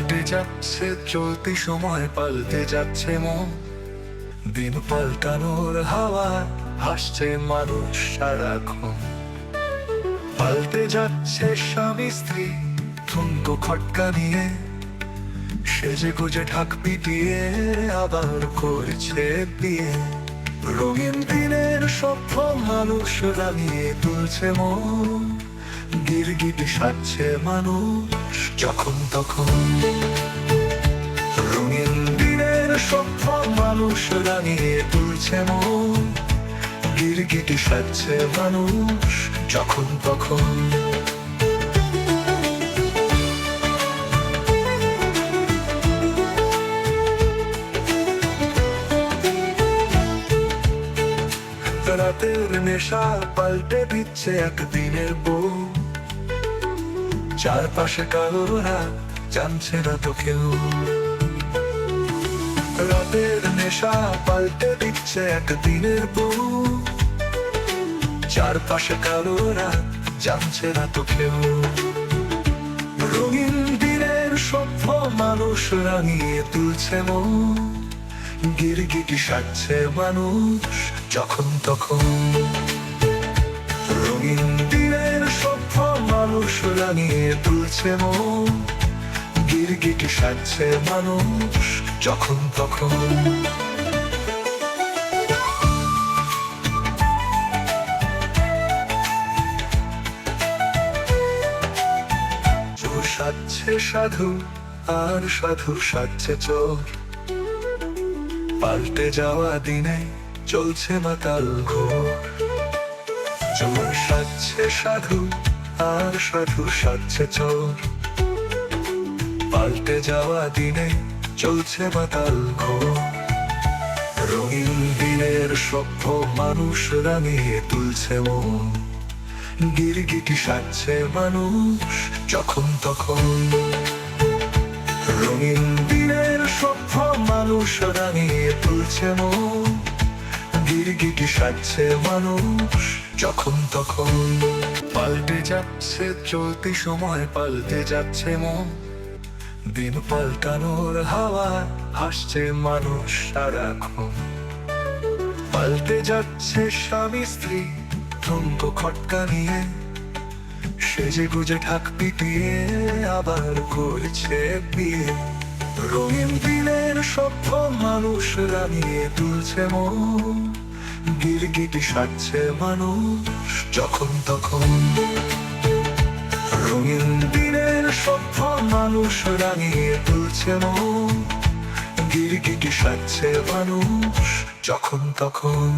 যাচ্ছে, চলতি সময় পাল্টে যাচ্ছে মন। দিন পাল্টানোর হাওয়া হাসছে মানুষ সারাক্ষণ। পাল্টে যাচ্ছে স্বামী, স্ত্রী ঠুনকো খটকা নিয়ে। সেজে গুজে ঢাক পিটিয়ে আবার করছে বিয়ে। রঙিন দিনের স্বপ্ন মানুষ রাঙিয়ে তুলছে মন। গিরগিটি সাজছে মানুষ, যখন তখন রঙিন দিনের স্বপ্ন মানুষ রাঙিয়ে তুলছে মন। গিরগিটি সাজছে মানুষ, যখন তখন রাতের নেশা পাল্টে দিচ্ছে একদিনের বউ চারপাশে কালো রাত জানছে না তো কেউ। রাতের নেশা পাল্টে দিচ্ছে একদিনের বউ। চারপাশে কালো রাত জানছে না তো কেউ। রঙিন দিনের স্বপ্ন মানুষ রাঙিয়ে তুলছে মন। গিরগিটি সাজছে মানুষ যখন তখন। রঙিন স্বপ্ন রাঙিয়ে তুলছে মন, গিরগিটি সাজছে মানুষ যখন তখন। সাজছে সাধু, আর সাধু সাজছে চোর। পাল্টে যাওয়া দিনে চলছে মাতাল ঘোর। চোর সাজছে সাধু আর সাধু সাজছে চোর। পাল্টে যাওয়া দিনে চলছে ঘোর। রঙিন দিনের স্বপ্ন মানুষ রাঙিয়ে তুলছে মন। গিরগিটি সাজছে মানুষ যখন তখন। রঙিন দিনের স্বপ্ন মানুষ রাঙিয়ে তুলছে মন। গিরগিটি সাজছে মানুষ যখন তখন। পাল্টে যাচ্ছে, চলতি সময় পাল্টে যাচ্ছে মন। দিন পাল্টানোর হাওয়া হাসছে মানুষ সারাক্ষণ পাল্টে যাচ্ছে স্বামী স্ত্রী ঠুনকো খটকা নিয়ে। সেজে গুজে ঢাক পিটিয়ে আবার করছে বিয়ে। রঙিন দিনের স্বপ্ন মানুষ রাঙিয়ে তুলছে মন। গিরগিটি সাজছে মানুষ যখন তখন। রঙিন দিনের সভ্য মানুষ রাঙিয়ে তুলছে মন। গিরগিটি সাজছে মানুষ যখন তখন।